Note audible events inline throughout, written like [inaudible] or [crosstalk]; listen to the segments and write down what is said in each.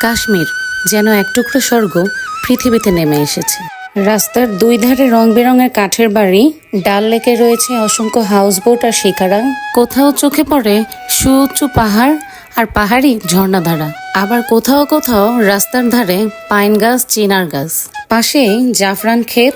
কাশ্মীর, যেন এক টুকরো স্বর্গ পৃথিবীতে নেমে এসেছে। রাস্তার দুই ধারে রং বেরঙের কাঠের বাড়ি, ডাল লেকে রয়েছে অসংখ্য হাউস হাউসবোট আর শিকারা। কোথাও চোখে পড়ে সুউচ্চ পাহাড় আর পাহাড়ি ঝর্ণাধারা। আবার কোথাও কোথাও রাস্তার ধারে পাইন গাছ, চিনার গাছ। পাশেই জাফরান ক্ষেত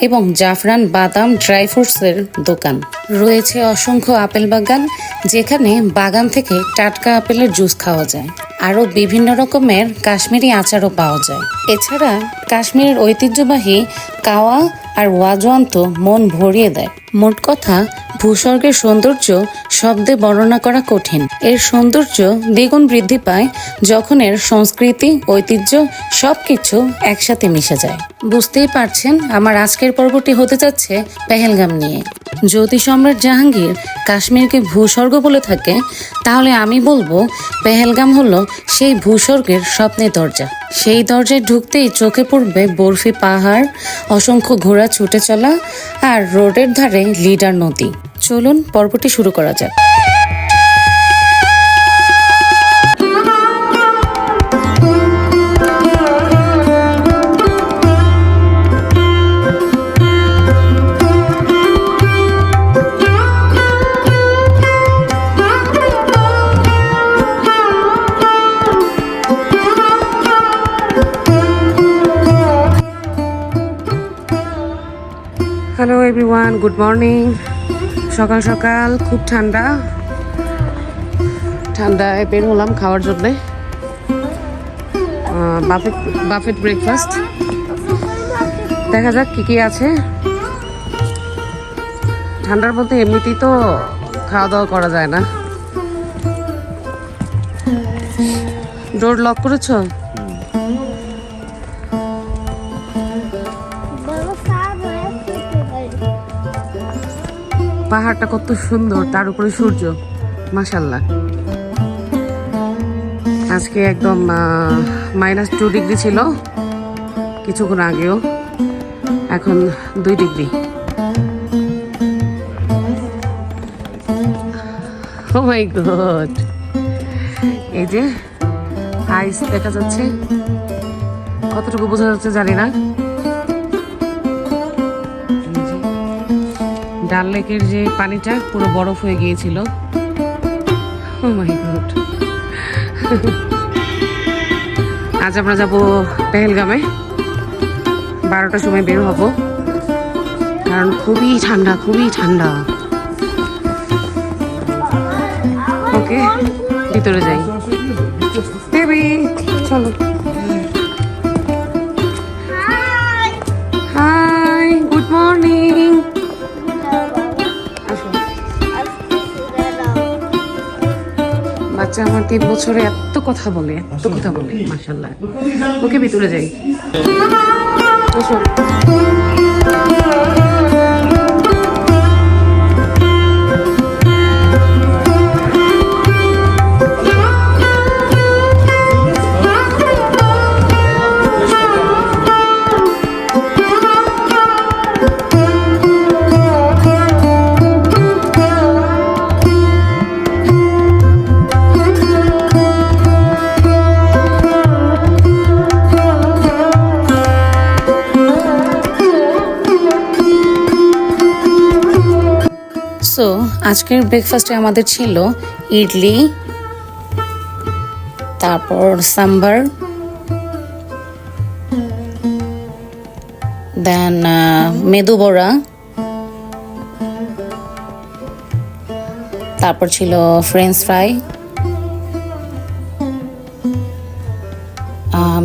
এবং জাফরান বাদাম ড্রাই ফ্রুটসের দোকান। রয়েছে অসংখ্য আপেল বাগান, যেখানে বাগান থেকে টাটকা আপেলের জুস খাওয়া যায়। আরও বিভিন্ন রকমের কাশ্মীরি আচারও পাওয়া যায়। এছাড়া কাশ্মীরের ঐতিহ্যবাহী কাওয়া আর ওয়াজওয়ান তো মন ভরিয়ে দেয়। মোট কথা, ভূস্বর্গের সৌন্দর্য শব্দে বর্ণনা করা কঠিন। এর সৌন্দর্য দ্বিগুণ বৃদ্ধি পায় যখন এর সংস্কৃতি, ঐতিহ্য সব কিছু একসাথে মিশে যায়। বুঝতেই পারছেন, আমার আজকের পর্বটি হতে যাচ্ছে পেহেলগাম নিয়ে। যদি সম্রাট জাহাঙ্গীর কাশ্মীরকে ভূস্বর্গ বলে থাকে, তাহলে আমি বলব পেহেলগাম হলো সেই ভূস্বর্গের স্বপ্নের দরজা। সেই দরজায় ঢুকতেই চোখে পড়বে বরফি পাহাড়, অসংখ্য ঘোড়া ছুটে চলা আর রোডের ধারে লিডার নদী। চলুন, পর্বটি শুরু করা যাক। হ্যালো এভরিওয়ান গুড মর্নিং সকাল সকাল, খুব ঠান্ডা। ঠান্ডায় বের হলাম খাওয়ার জন্যে। বাফেট বাফেট ব্রেকফাস্ট দেখা যাক কী কী আছে। ঠান্ডার মধ্যে এমনিতেই তো খাওয়া দাওয়া করা যায় না। ডোর লক করেছ? পাহাড়টা কত সুন্দর, তার উপরে সূর্য। মাসাল্লাহ আজকে একদম মাইনাস টু ডিগ্রি ছিল, কিছুক্ষণ আগেও। এখন দুই ডিগ্রি ও গড এই যে আইস দেখা যাচ্ছে। কতটুকু বোঝা যাচ্ছে জানি না। ডাল লেকের যে পানিটা পুরো বরফ হয়ে গিয়েছিল। আজ আমরা যাব পেহেলগামে। বারোটার সময় বের হব। কারণ খুবই ঠান্ডা খুবই ঠান্ডা। ওকে, ভিতরে যাই। চলো। বাচ্চা আমার তিন বছরে এত কথা বলে এত কথা বলে মাসাল্লাহ ওকে ভিতরে যাই। আজকের ব্রেকফাস্টে আমাদের ছিল ইডলি, তারপর সাম্বার দেন মেদু বড়া, তারপর ছিল French fry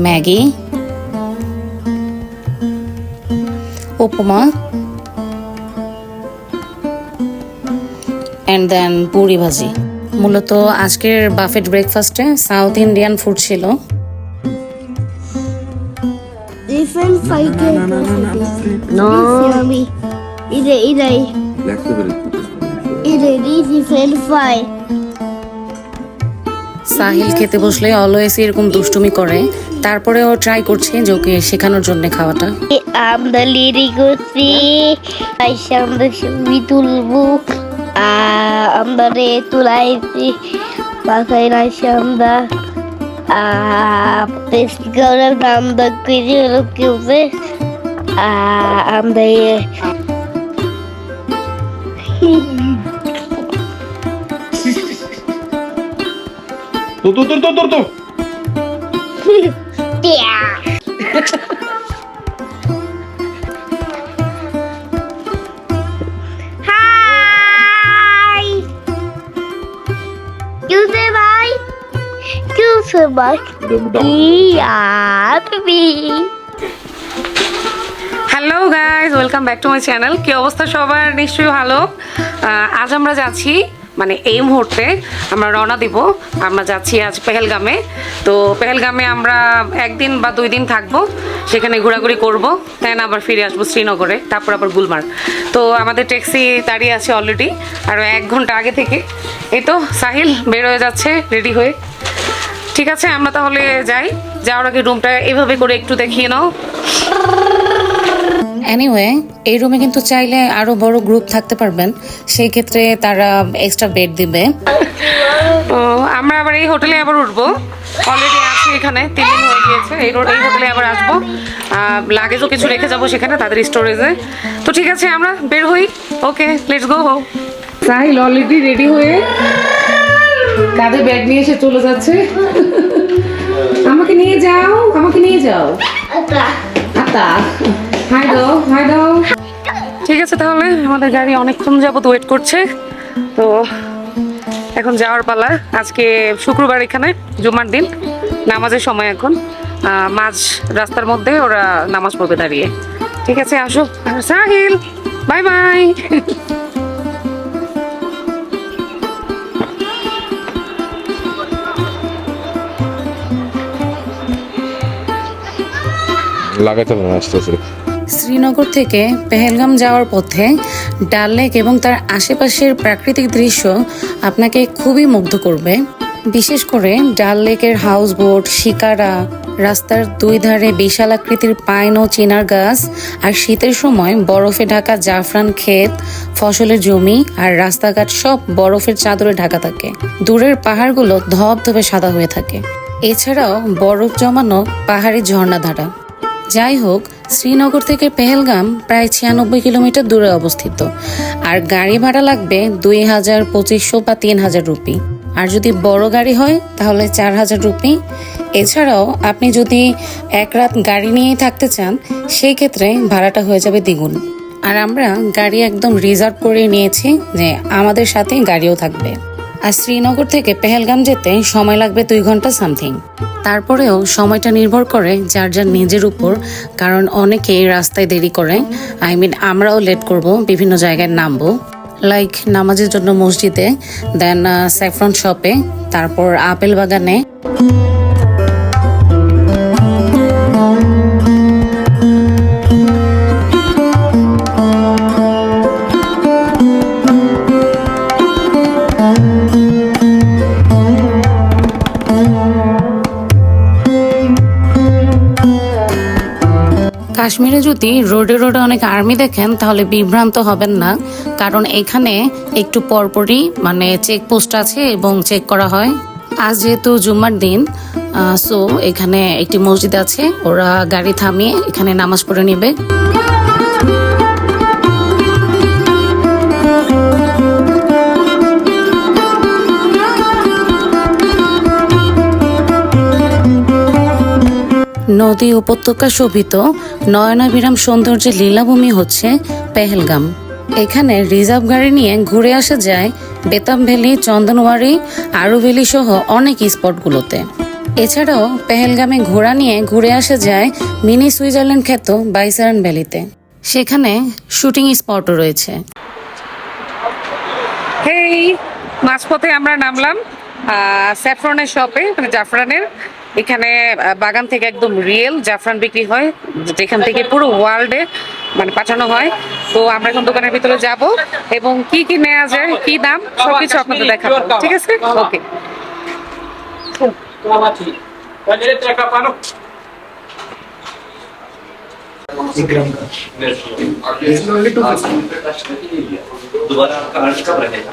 Maggi, upma and then puri bhaji মূলত আজকের বাফেট ব্রেকফাস্টে সাউথ ইন্ডিয়ান ফুড ছিল. সাহিল খেতে বসলে অলওয়েজ এরকম দুষ্টুমি করে। তারপরে ও ট্রাই করছে যে ওকে শেখানোর জন্য খাওয়াটা। আমরা লিরি করছি আইসা আমরা ছবি তুলবো। Ah, uh, ambare tu lai si pasai na shamba a ah, pes gora bamba kiri lu kiuze a ah, ambare tu tu tu tu tu tu tu [laughs] ya. Hello guys welcome back to my channel কি অবস্থা সবার? নিশ্চয়ই ভালো। আজ আমরা যাচ্ছি মানে এই মুহূর্তে আমরা রওনা দিব। আমরা যাচ্ছি আজ পেহেলগামে। তো পেহেলগামে আমরা একদিন বা দুই দিন থাকব। সেখানে ঘোরাঘুরি করব। দেন আবার ফিরে আসব শ্রীনগরে। তারপর আবার গুলমার্গ। তো আমাদের ট্যাক্সি দাঁড়িয়ে আছে অলরেডি আর এক ঘণ্টা আগে থেকে। এই তো সাহিল বের হয়ে যাচ্ছে রেডি হয়ে। ঠিক আছে আমরা তাহলে যাই। যাওয়ার আগে রুমটা এভাবে করে একটু দেখিয়ে নাও। এনিওয়ে এই রুমে কিন্তু চাইলে আরও বড় গ্রুপ থাকতে পারবেন। সেই ক্ষেত্রে তারা এক্সট্রা বেড দিবে। আমরা আবার এই হোটেলে আবার উঠবো। অলরেডি আছি এখানে তিন দিন হয়ে গিয়েছে। এই এই হোটেলে আবার আসব। লাগেজও কিছু রেখে যাব সেখানে তাদের স্টোরেজে তো ঠিক আছে আমরা বের হই। Okay let's go Sahil already ready হয়ে কাঁধে ব্যাগ নিয়ে এসে চলে যাচ্ছে। আমাকে নিয়ে যাও আমাকে নিয়ে যাও। আতা। হাই দাও হাই দাও। ঠিক আছে তাহলে আমাদের গাড়ি অনেকক্ষণ যাবত ওয়েট করছে। তো এখন যাওয়ার পালা। আজকে শুক্রবার এখানে জুমার দিন নামাজের সময় এখন। মাঝ রাস্তার মধ্যে ওরা নামাজ পড়বে দাঁড়িয়ে। ঠিক আছে আসো। সাহিল বাই বাই লাগাইতে হবে আস্তে আস্তে শ্রীনগর থেকে পেহেলগাম যাওয়ার পথে ডাল লেক এবং তার আশেপাশের প্রাকৃতিক দৃশ্য আপনাকে খুবই মুগ্ধ করবে। বিশেষ করে ডাল লেকের হাউস বোট শিকারা, রাস্তার দুই ধারে বিশাল আকৃতির পাইন ও চিনার গাছ আর শীতের সময় বরফে ঢাকা জাফরান ক্ষেত, ফসলের জমি আর রাস্তাঘাট সব বরফের চাদরে ঢাকা থাকে। দূরের পাহাড়গুলো ধবধবে সাদা হয়ে থাকে। এছাড়াও বরফ জমানো পাহাড়ি ঝর্ণাধারা। যাই হোক, শ্রীনগর থেকে পেহেলগাম প্রায় ছিয়ানব্বই কিলোমিটার দূরে অবস্থিত। আর গাড়ি ভাড়া লাগবে দুই হাজার পঁচিশশো বা তিন হাজার রুপি। আর যদি বড় গাড়ি হয়, তাহলে চার হাজার রুপি। এছাড়াও, আপনি যদি এক রাত গাড়ি নিয়েই থাকতে চান, সেই ক্ষেত্রে ভাড়াটা হয়ে যাবে দ্বিগুণ। আর আমরা গাড়ি একদম রিজার্ভ করে নিয়েছি যে আমাদের সাথে গাড়িও থাকবে। আর শ্রীনগর থেকে পেহেলগাম যেতে সময় লাগবে দুই ঘণ্টা সামথিং। তারপরেও সময়টা নির্ভর করে যার যার নিজের উপর, কারণ অনেকেই রাস্তায় দেরি করে। আই মিন, আমরাও লেট করব, বিভিন্ন জায়গায় নামবো। লাইক নামাজের জন্য মসজিদে, দেন স্যাফ্রন শপে, তারপর আপেল বাগানে। কাশ্মীরে যদি রোডে রোডে অনেক আর্মি দেখেন, তাহলে বিভ্রান্ত হবেন না। কারণ এখানে একটু পরপরই মানে চেক পোস্ট আছে এবং চেক করা হয়। আজ যেহেতু জুম্মার দিন সো এখানে একটি মসজিদ আছে, ওরা গাড়ি থামিয়ে এখানে নামাজ পড়ে নেবে। নদী উপত্যকা শোভিত নয়নাভিরাম সৌন্দর্যের লীলাভূমি হচ্ছে পেহেলগাম। এখানে রিজার্ভ গাড়ি নিয়ে ঘুরে আসা যায় বেতাম ভ্যালি, চন্দনওয়ারি, আরু ভ্যালি সহ অনেক স্পটগুলোতে। এছাড়াও পেহেলগামে ঘোড়া নিয়ে ঘুরে আসা যায় মিনি সুইজারল্যান্ড খ্যাত বাইসারান ভ্যালিতে। সেখানে শুটিং স্পটও রয়েছে। মাঝপথে আমরা নামলাম স্যাফরনের শপে মানে জাফরানের। এখানে আহ, বাগান থেকে একদম রিয়েল জাফরান বিক্রি হয় যেখান থেকে পুরো ওয়ার্ল্ডে মানে পাঠানো হয় তো আমরা এখন দোকানের ভিতরে যাব এবং কি কি নেওয়া যায় কি দাম সবকিছু আপনাদের দেখাবো ঠিক আছে ওকে दोबारा कार्ड कब रहेगा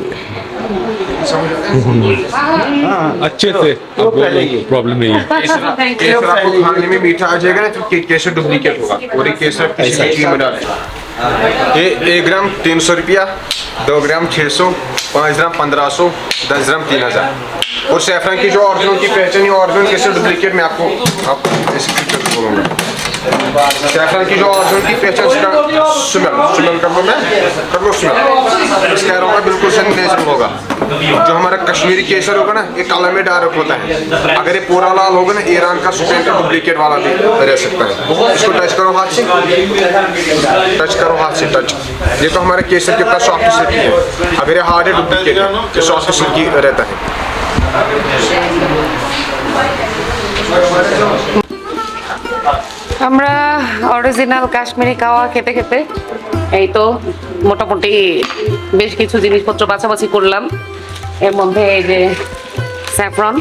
अच्छे से। प्रॉब्लम नहीं है। केसर [laughs] आपको खाने में मीठा आ जाएगा ना तो केसर डुप्लीकेट होगा। और ये केसर किसी चीज़ में डालें। ये एक ग्राम तीन सौ रुपया दो ग्राम छः सौ पाँच ग्राम पंद्रह सौ दस ग्राम तीन हज़ार। और सैफरन की जो ऑरिजिनल की पहचान है ऑरिजिनल केसर डुप्लीकेट मैं आपको आपको ऐसे बोलूँगा सैफरन की जो ऑरिजिनल की पहचान इसका स्मेल स्मेल कर लो मैं कर लो स्मेल इसका अरोमा बिल्कुल सही नेचुरल होगा जो हमारा कश्मीरी केसर होगा ना ये काला में डार्क होता है अगर ये पूरा लाल होगा ना ईरान का स्पेन का डुप्लीकेट वाला भी रह सकता है इसको टच करो हाथ से टच करो हाथ से टच ये तो हमारे केसर कितना सॉफ्ट सिल्की है अगर ये हार्ड है डुप्लीकेट है ये सॉफ्ट सिल्की रहता है আমরা অরিজিনাল কাশ্মীরি কাওয়া খেতে খেতে এই তো মোটামুটি বেশ কিছু জিনিসপত্র বাছাবাছি করলাম। এর মধ্যে এই যে স্যাফরন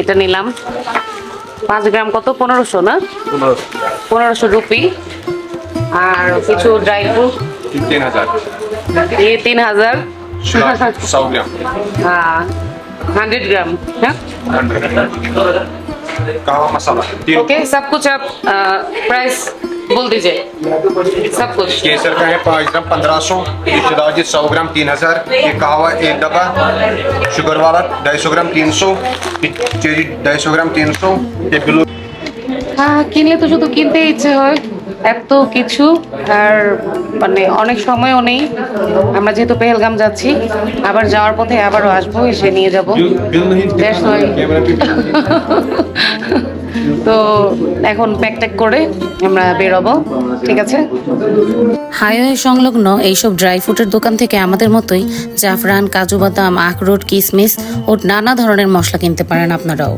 এটা নিলাম। পাঁচ গ্রাম কত? পনেরোশো না? পনেরোশো রুপি। আর কিছু ড্রাই ফ্রুট তিন হাজার। হ্যাঁ হান্ড্রেড গ্রাম হ্যাঁ? कहवा हो मसाला? ओके सब कुछ आप प्राइस बोल दीजिए। सब कुछ। केसर का है पाँच ग्राम पंद्रह सौ इतदाजी सौ ग्राम तीन हज़ार ये कहवा एक डब्बा शुगर वाला ढाई सौ ग्राम तीन सौ चेरी ढाई सौ ग्राम तीन सौ ये ब्लू हा किनले तो तू किनते इच्छा होय এত কিছু আর মানে অনেক সময়ও নেই। আমরা যেহেতু পেহেলগাম যাচ্ছি আবার যাওয়ার পথে আবারও আসব এসে নিয়ে যাব। [laughs] তো এখন প্যাক ট্যাক করে আমরা বেরোবো ঠিক আছে? হাইওয়ে সংলগ্ন এইসব ড্রাই ফ্রুটের দোকান থেকে আমাদের মতোই জাফরান কাজু বাদাম আখরোট কিশমিশ ও নানা ধরনের মশলা কিনতে পারেন আপনারাও।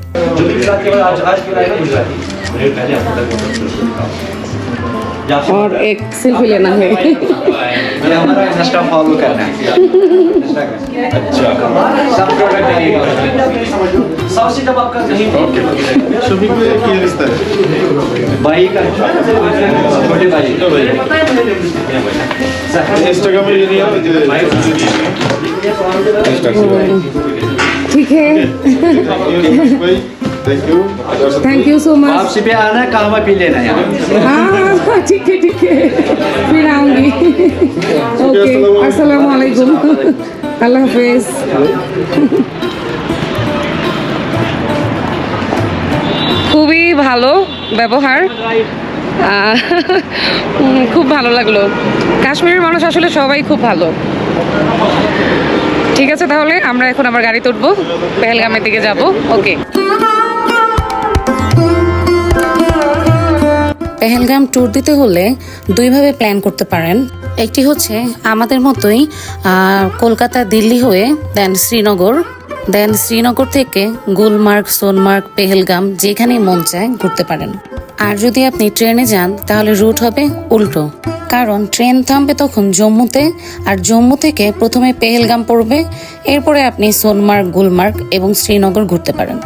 और एक सेल्फी लेना है। इंस्टा फॉलो करना है। अच्छा। सब प्रोडक्ट सबसे जब आपका कहीं शफीक में क्या रिश्ता है भाई का छोटे भाई। इंस्टाग्राम में ये नहीं ठीक है। [laughs] भाई। thank you thank you so much आपसे पे आना कहवा पी लेना यहाँ हाँ ठीक है ठीक है फिर आऊंगी ओके अस्सलाम वालेकुम अल्लाह हाफिज খুবই ভালো ব্যবহার আহ, উম, খুব ভালো লাগলো কাশ্মীরের মানুষ আসলে সবাই খুব ভালো ঠিক আছে তাহলে আমরা এখন আবার গাড়ি তুলবো পেহেলগামের দিকে যাব ওকে পেহেলগাম ট্যুর দিতে হলে দুইভাবে প্ল্যান করতে পারেন। একটি হচ্ছে আমাদের মতোই কলকাতা দিল্লি হয়ে দেন শ্রীনগর দেন শ্রীনগর থেকে গুলমার্গ, সোনমার্গ, পেহেলগাম যেখানেই মন চায় ঘুরতে পারেন। আর যদি আপনি ট্রেনে যান, তাহলে রুট হবে উল্টো। কারণ ট্রেন থামবে তখন জম্মুতে, আর জম্মু থেকে প্রথমে পেহেলগাম পড়বে, এরপরে আপনি সোনমার্গ, গুলমার্গ এবং শ্রীনগর ঘুরতে পারেন।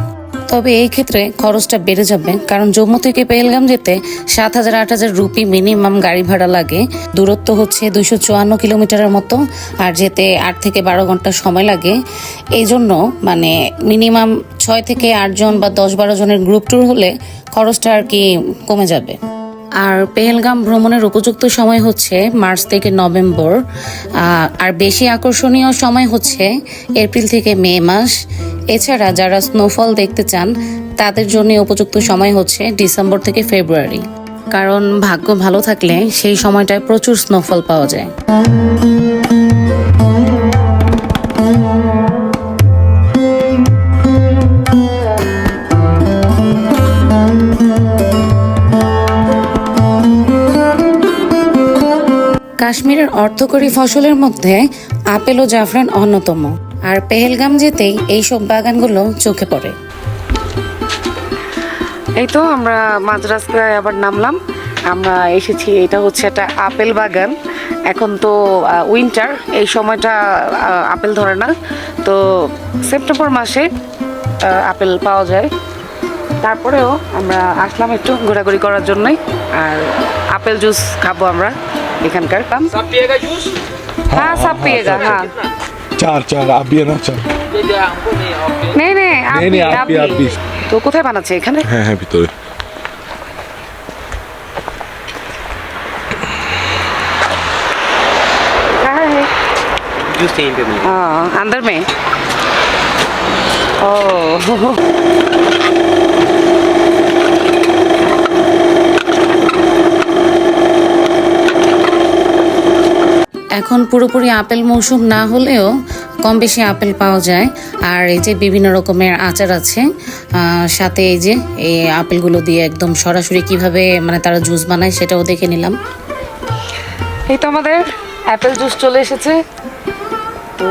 তবে এই ক্ষেত্রে খরচটা বেড়ে যাবে। কারণ জম্মু থেকে পেহেলগাম যেতে সাত হাজার, আট হাজার রুপি মিনিমাম গাড়ি ভাড়া লাগে। দূরত্ব হচ্ছে দুইশো চুয়ান্ন কিলোমিটারের মতো, আর যেতে আট থেকে বারো ঘণ্টা সময় লাগে। এই জন্য মানে মিনিমাম ছয় থেকে আটজন বা দশ বারো জনের গ্রুপ ট্যুর হলে খরচটা আর কি কমে যাবে। আর পেহেলগাম ভ্রমণের উপযুক্ত সময় হচ্ছে মার্চ থেকে নভেম্বর আর বেশি আকর্ষণীয় সময় হচ্ছে এপ্রিল থেকে মে মাস। এছাড়া যারা স্নোফল দেখতে চান, তাদের জন্য উপযুক্ত সময় হচ্ছে ডিসেম্বর থেকে ফেব্রুয়ারি। কারণ ভাগ্য ভালো থাকলে সেই সময়টায় প্রচুর স্নোফল পাওয়া যায়। কাশ্মীরের অর্থকরী ফসলের মধ্যে আপেল ও জাফরান অন্যতম। আর পেহেলগাম যেতেই এইসব বাগানগুলো চোখে পড়ে। এই তো আমরা মাঝ রাস্তায় আবার নামলাম। আমরা এসেছি, এটা হচ্ছে একটা আপেল বাগান। এখন তো উইন্টার এই সময়টা আপেল ধরে না। তো সেপ্টেম্বর মাসে আপেল পাওয়া যায়। তারপরেও আমরা আসলাম একটু ঘোরাঘুরি করার জন্যই। আর আপেল জুস খাব আমরা। এখানকার হ্যাঁ সব পিয়েগা হ্যাঁ चार चार आप भी है ना चार নেই নেই আপনি নেই, আপনি, আপনি আপনি। তো কোথায় বানাচ্ছে এখানে হ্যাঁ হ্যাঁ ভিতরে कहाँ है जूस यहीं पे मिल हाँ अंदर में ओ এখন পুরোপুরি আপেল মৌসুম না হলেও কম বেশি আপেল পাওয়া যায় আর এই যে বিভিন্ন রকমের আচার আছে আহ, সাথে এই যে এই আপেলগুলো দিয়ে একদম সরাসরি কিভাবে মানে তারা জুস বানায় সেটাও দেখে নিলাম এই তো আমাদের অ্যাপেল জুস চলে এসেছে তো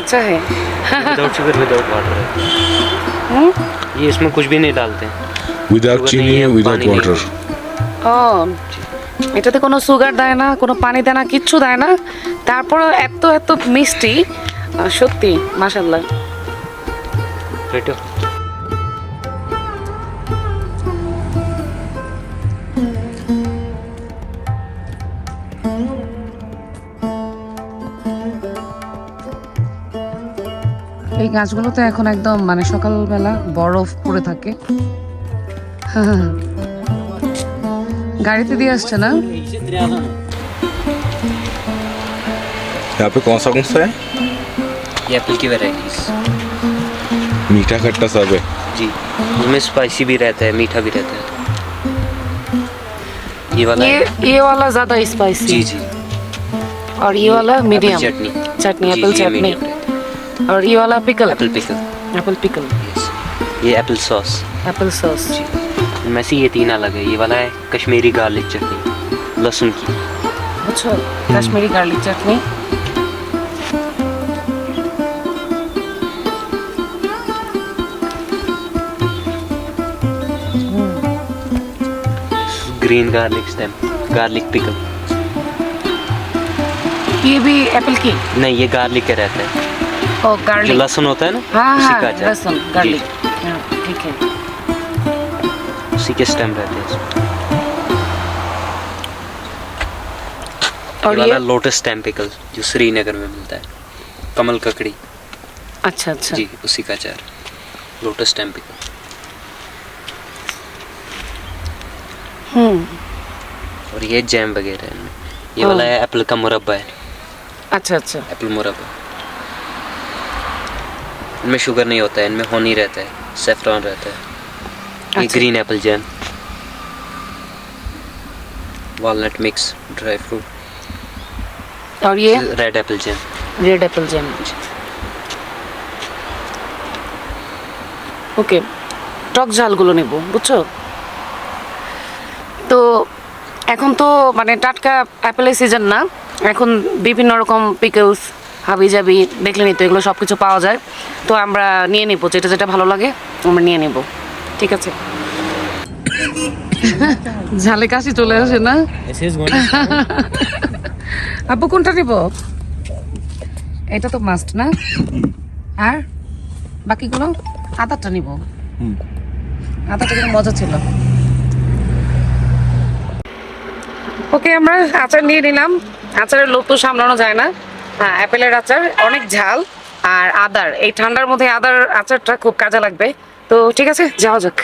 अच्छा है विदाउट शुगर विदाउट वाटर हम्म? ये इसमें कुछ भी नहीं डालते উইদাউট Sugar চিনি नहीं ও এটাতে কোনো সুগার দেয় না কোনো পানি দেয় না কিচ্ছু দেয় না। তারপরে এত এত মিষ্টি। সত্যি মাসাল্লাহ এই গাছগুলোতে এখন একদম মানে সকালবেলা বরফ পড়ে থাকে। [laughs] গাড়িতে দিয়ে আসছে না यहाँ पे कौन सा कौन सा है ये एप्पल की वेराइटीज मीठा खट्टा सब है जी इसमें स्पाइसी भी रहता है मीठा भी रहता है ये वाला ये है ये वाला ज्यादा स्पाइसी जी जी और ये वाला मीडियम चटनी चटनी जी, एप्पल जी, ये चटनी medium रहता और ये वाला पिकल है apple pickle apple pickle yes ये एप्पल सॉस एप्पल सॉस इनमें से ये तीन अलग है। ये वाला है कश्मीरी गार्लिक चटनी लहसुन की। अच्छा Kashmiri garlic chutney. Green garlic stem garlic pickle ये भी एप्पल की? नहीं ये गार्लिक का रहता है। ओ गार्लिक लहसुन होता है ना हाँ हाँ लहसुन गार्लिक हाँ, ठीक है। उसी के स्टेम रहते हैं और ये वाला लोटस स्टेम पिकल जो श्रीनगर में मिलता है। कमल ककड़ी। अच्छा अच्छा। जी उसी का अचार। Lotus stem pickle hmm. और ये जैम वगैरह है। ये हाँ। वाला है। एप्पल का मुरब्बा है। अच्छा अच्छा। एप्पल मुरब्बा। इनमें शुगर नहीं होता है इनमें होनी रहता है सेफ्रॉन रहता है। ये अच्छा। Green apple jam walnut mix dry fruit और ये red apple jam red apple jam okay টক ঝালগুলো নেব বুঝছো তো এখন তো মানে টাটকা অ্যাপেলের সিজন না এখন বিভিন্ন রকম পিকলস হাবি জাবি দেখলে নিতো এগুলো সব কিছু পাওয়া যায় তো আমরা নিয়ে নেবো যেটা যেটা ভালো লাগে আমরা নিয়ে নেব ঠিক আছে। ঝালে কাশি চলে আসে না? আপু কোনটা নিব? এটা তো মাস্ট না? আর বাকিগুলো? আদারটা নিব। আদারটা কিন্তু মজা ছিল। ওকে আমরা আচার নিয়ে নিলাম। আচারের লোভ তো সামলানো যায় না। হ্যাঁ অ্যাপেলের আচার অনেক ঝাল। আর আদার এই ঠান্ডার মধ্যে আদার আচারটা খুব কাজে লাগবে। তো ঠিক আছে, যাওয়া যাক।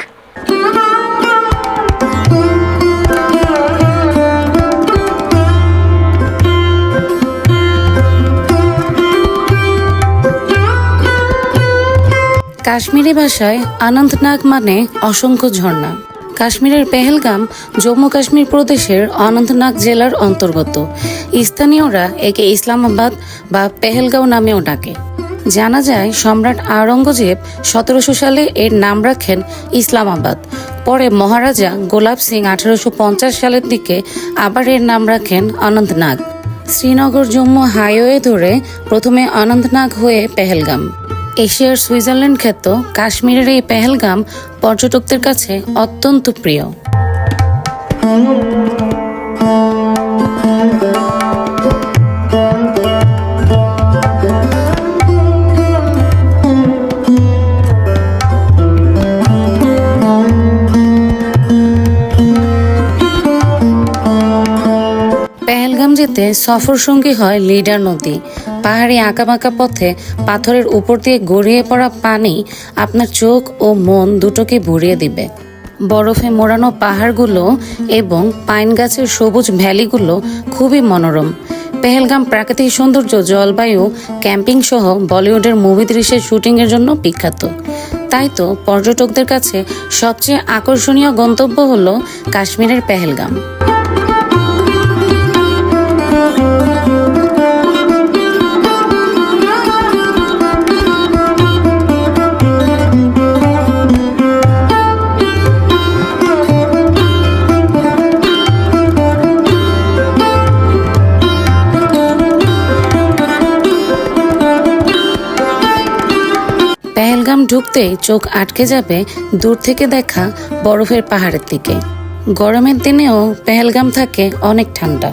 কাশ্মীরি ভাষায় অনন্তনাগ মানে অসংখ্য ঝর্ণা। কাশ্মীরের পেহেলগাম জম্মু কাশ্মীর প্রদেশের অনন্তনাগ জেলার অন্তর্গত। স্থানীয়রা একে ইসলামাবাদ বা পেহেলগাঁও নামেও ডাকে। জানা যায়, সম্রাট আওরঙ্গজেব সতেরোশো সালে এর নাম রাখেন ইসলামাবাদ। পরে মহারাজা গোলাপ সিং আঠারোশো পঞ্চাশ সালের দিকে আবার এর নাম রাখেন অনন্তনাগ। শ্রীনগর জম্মু হাইওয়ে ধরে প্রথমে অনন্তনাগ হয়ে পেহেলগাম। এশিয়ার সুইজারল্যান্ড খ্যাত কাশ্মীরের এই পেহেলগাম পর্যটকদের কাছে অত্যন্ত প্রিয়। পেহেলগাম যেতে সফর সঙ্গী হয় লিডার নদী। পাহাড়ি আঁকাবাঁকা পথে পাথরের উপর দিয়ে গড়িয়ে পড়া পানি আপনার চোখ ও মন দুটোকে ভরিয়ে দিবে। বরফে মোড়ানো পাহাড়গুলো এবং পাইন গাছের সবুজ ভ্যালিগুলো খুবই মনোরম। পেহেলগাম প্রাকৃতিক সৌন্দর্য জলবায়ু ক্যাম্পিং সহ বলিউডের মুভি দৃশ্যের শুটিংয়ের জন্য বিখ্যাত। তাই তো পর্যটকদের কাছে সবচেয়ে আকর্ষণীয় গন্তব্য হলো কাশ্মীরের পেহেলগাম। ঢুকতেই চোখ আটকে যাবে দূর থেকে দেখা বরফের পাহাড়ের দিকে। গরমের দিনেও পেহেলগাম থাকে অনেক ঠান্ডা।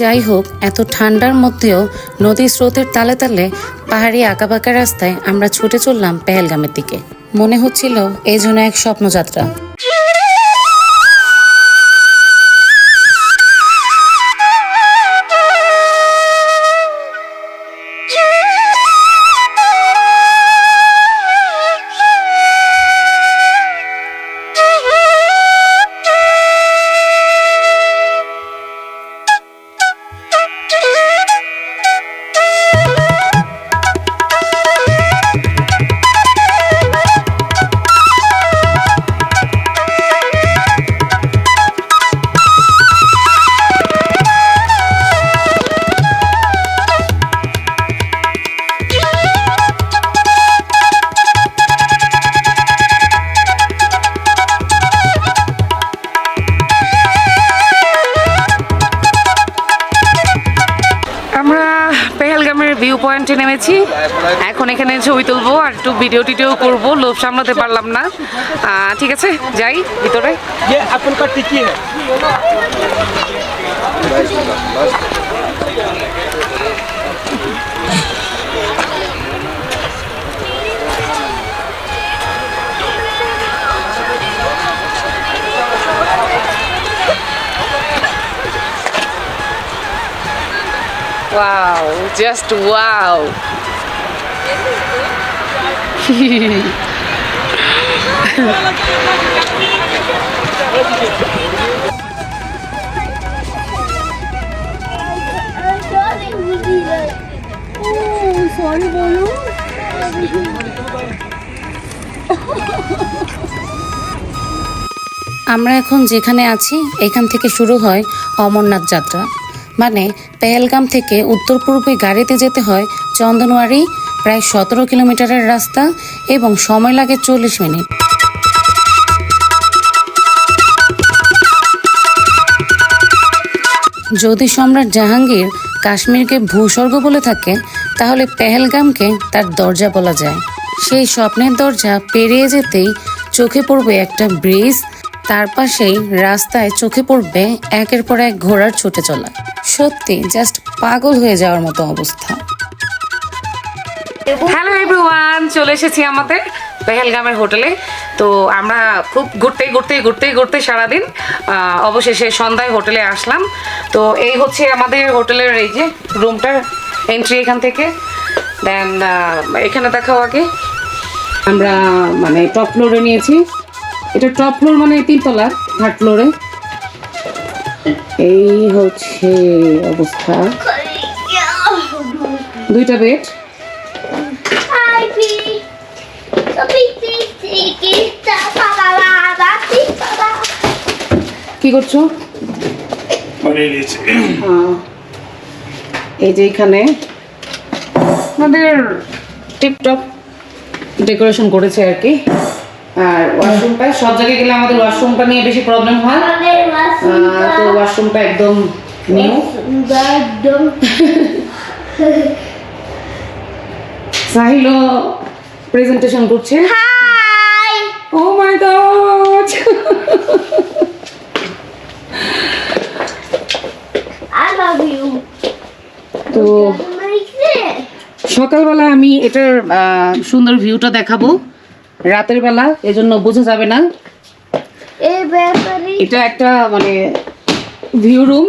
যাই হোক, এত ঠান্ডার মধ্যেও নদীর স্রোতের তালে তালে পাহাড়ি আঁকাবাঁকা রাস্তায় আমরা ছুটে চললাম পেহেলগামের দিকে। মনে হচ্ছিল এই জন্য এক স্বপ্নযাত্রা। নেমেছি এখন এখানে ছবি তুলবো আর একটু ভিডিও টিডিও করব। লোভ সামলাতে পারলাম না। ঠিক আছে যাই ভিতরে। Wow, just wow. আমরা এখন যেখানে আছি, এখান থেকে শুরু হয় অমরনাথ যাত্রা। মানে পেহেলগাম থেকে উত্তর পূর্বে গাড়িতে যেতে হয় চন্দনওয়ারি প্রায় সতেরো কিলোমিটারের রাস্তা এবং সময় লাগে চল্লিশ মিনিট। যদি সম্রাট জাহাঙ্গীর কাশ্মীরকে ভূস্বর্গ বলে থাকে, তাহলে পেহেলগামকে তার দরজা বলা যায়। সেই স্বপ্নের দরজা পেরিয়ে যেতেই চোখে পড়বে একটা ব্রিজ, তার পাশেই রাস্তায় চোখে পড়বে একের পর এক ঘোড়ার ছুটে চলা। সত্যি জাস্ট পাগল হয়ে যাওয়ার মতো অবস্থা। হ্যালো এভরিওয়ান চলে এসেছি আমাদের পেহেলগামের হোটেলে। তো আমরা খুব ঘুরতে ঘুরতে ঘুরতে ঘুরতে সারাদিন অবশেষে সন্ধ্যায় হোটেলে আসলাম। তো এই হচ্ছে আমাদের হোটেলের এই যে রুমটার এন্ট্রি এখান থেকে। দেন এখানে দেখাও আগে। আমরা মানে টপ ফ্লোরে নিয়েছি। এটা টপ ফ্লোর মানে তিনতলা থার্ড ফ্লোরে এই হচ্ছে অবস্থা। দুইটা বেড কি করছ? এই যে এখানে আমাদের টিপটপ ডেকোরেশন করেছে আর কি। আর ওয়াশরুমটা সব জায়গায় গেলে আমাদের ওয়াশরুমটা নিয়ে বেশি প্রবলেম হয়। তো ওয়াশরুমটা একদম নিউ Dadum. [laughs] সাহিলও প্রেজেন্টেশন করছে। Hi. Oh my god I love you. তো সকালবেলা আমি এটার সুন্দর ভিউটা দেখাবো। রাতের বেলা এজন্য বোঝা যাবে না। এটা একটা মানে ভিউ রুম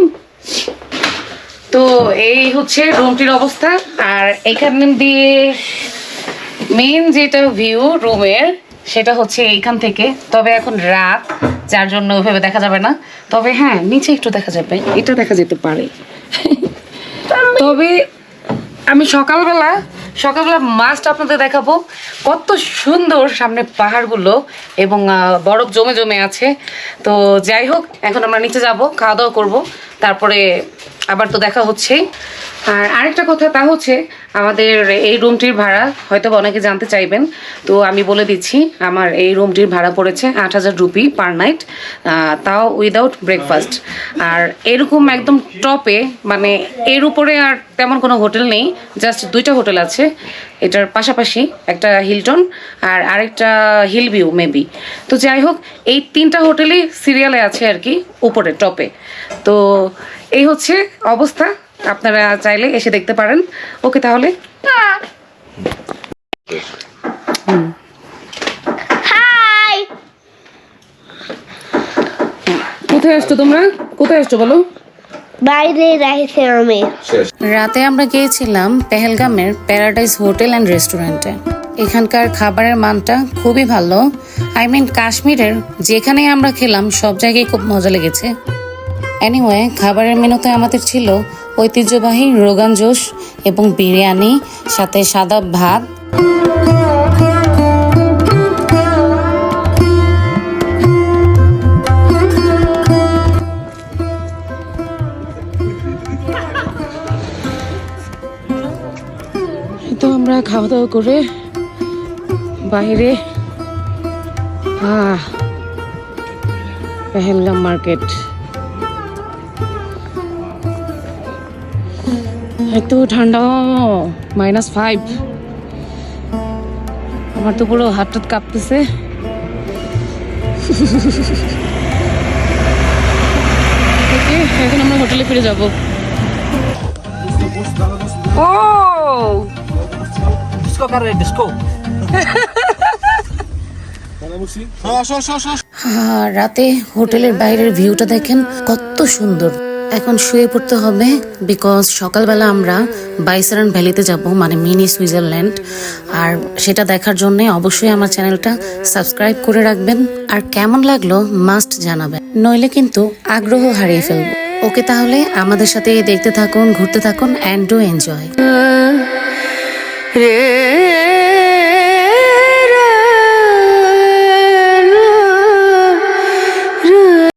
তো এই হচ্ছে রুমটির অবস্থা। আর এখান দিয়ে মেন যেটা ভিউ রুমের সেটা হচ্ছে এইখান থেকে। তবে এখন রাত, যার জন্য ওইভাবে দেখা যাবে না। তবে হ্যাঁ নিচে একটু দেখা যাবে। এটা দেখা যেতে পারে। তবে আমি সকালবেলা সকালবেলা মাস্ট আপনাদের দেখাবো কত সুন্দর সামনে পাহাড়গুলো এবং বরফ জমে জমে আছে। তো যাই হোক, এখন আমরা নিচে যাব, খাওয়া দাওয়া করব। তারপরে আবার তো দেখা হচ্ছে। আর আরেকটা কথা তা হচ্ছে, আমাদের এই রুমটির ভাড়া হয়তো অনেকে জানতে চাইবেন। তো আমি বলে দিচ্ছি, আমার এই রুমটির ভাড়া পড়েছে আট হাজার রুপি পার নাইট তাও উইদাউট ব্রেকফাস্ট। আর এরকম একদম টপে মানে এর উপরে আর তেমন কোনো হোটেল নেই, জাস্ট দুইটা হোটেল আছে। এটার পাশাপাশি একটা হিলটন আর আরেকটা হিল ভিউ, মেবি। তো যাই হোক, এই তিনটা হোটেলই সিরিয়ালে আছে আর কি, উপরে, টপে। তো এই হচ্ছে অবস্থা। আপনারা চাইলে এসে দেখতে পারেন। ওকে তাহলে। হাই। কোথায় আসছো তোমরা? কোথায় আসছো বলো? বাইরে আমি। রাতে আমরা গিয়েছিলাম পেহেলগামের প্যারাডাইস হোটেল অ্যান্ড রেস্টুরেন্টে। এখানকার খাবারের মানটা খুবই ভালো। আই মিন কাশ্মীরের যেখানেই আমরা খেলাম সব জায়গায় খুব মজা লেগেছে। এনিওয়ে খাবারের মেনুতে আমাদের ছিল ঐতিহ্যবাহী রোগান জোশ এবং বিরিয়ানি, সাথে সাদা ভাত। তো আমরা খাওয়া দাওয়া করে বাইরে পেহেলগাম মার্কেট। এত ঠান্ডা মাইনাস ফাইভ আমার তো পুরো হাত টাত কাঁপতেছে। এখন আমরা হোটেলে ফিরে যাব। ও! রাতে হোটেলের বাইরের ভিউটা দেখেন কত সুন্দর। এখন শুয়ে পড়তে হবে বিকজ সকালবেলা আমরা বাইসারান ভ্যালিতে যাব মানে মিনি সুইজারল্যান্ড। আর সেটা দেখার জন্য অবশ্যই আমার চ্যানেলটা সাবস্ক্রাইব করে রাখবেন। আর কেমন লাগল মাস্ট জানাবেন। নইলে কিন্তু আগ্রহ হারিয়ে ফেলব। ওকে তাহলে আমাদের সাথে দেখতে থাকুন, ঘুরতে থাকুন অ্যান্ড ডু এনজয় রে